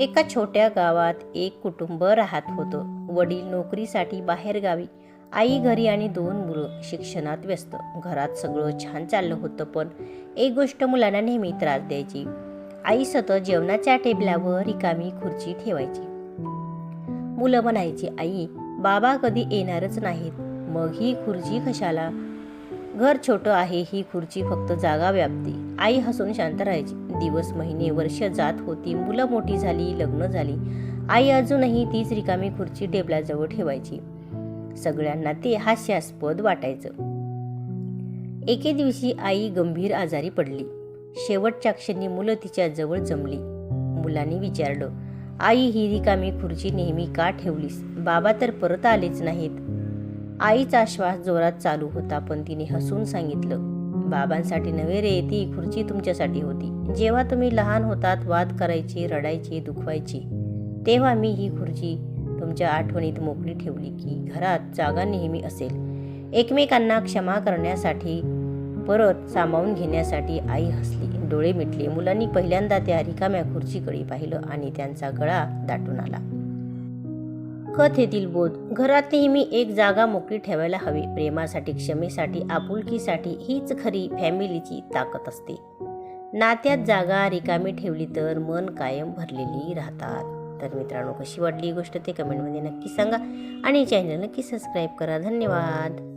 एका छोट्या गावात एक कुटुंब राहत होतं. वडील नोकरीसाठी बाहेर गावी. आई घरी आणि दोन मुलं शिक्षणात व्यस्त. घरात सगळं छान चाललं होतं पण एक गोष्ट मुलांना नेहमी त्रास द्यायची. आई सतत जेवणाच्या टेबलावर रिकामी खुर्ची ठेवायची. मुलं म्हणायची आई बाबा कधी येणारच नाहीत. मग ही खुर्ची कशाला? घर छोटं आहे ही खुर्ची फक्त जागा व्यापते. आई हसून शांत राहायची. दिवस महिने वर्ष जात होती. मुलं मोठी झाली लग्न झाली. आई अजूनही तीच रिकामी खुर्ची टेबलाजवळ ठेवायची. सगळ्यांना ते हास्यास्पद वाटायचं. एके दिवशी आई गंभीर आजारी पडली. शेवटच्या क्षणी मुलं तिच्या जवळ जमली. मुलांनी विचारलं आई ही रिकामी खुर्ची नेहमी का ठेवलीस? बाबा तर परत आलेच नाहीत. आईचा श्वास जोरात चालू होता पण तिने हसून सांगितलं बाबांसाठी नव्हे रे ती खुर्ची तुमच्यासाठी होती. जेव्हा तुम्ही लहान होतात वाद करायची रडायची दुखवायचे तेव्हा मी ही खुर्ची तुमच्या आठवणीत मोकळी ठेवली की घरात जागा नेहमी असेल. एकमेकांना क्षमा करण्यासाठी परत सामावून घेण्यासाठी आई हसली डोळे मिटले मुलांनी पहिल्यांदा त्या रिकाम्या खुर्चीकडे पाहिलं आणि त्यांचा गळा दाटून आला. कथेतील बोध. घरात नेहमी एक जागा मोकळी ठेवायला हवी. प्रेमासाठी क्षमेसाठी आपुलकीसाठी हीच खरी फॅमिलीची ताकद असते. नात्यात जागा रिकामी ठेवली तर मन कायम भरलेली राहतात. तर मित्रांनो कशी वाटली ही गोष्ट ते कमेंटमध्ये नक्की सांगा आणि चॅनल नक्की सबस्क्राईब करा. धन्यवाद.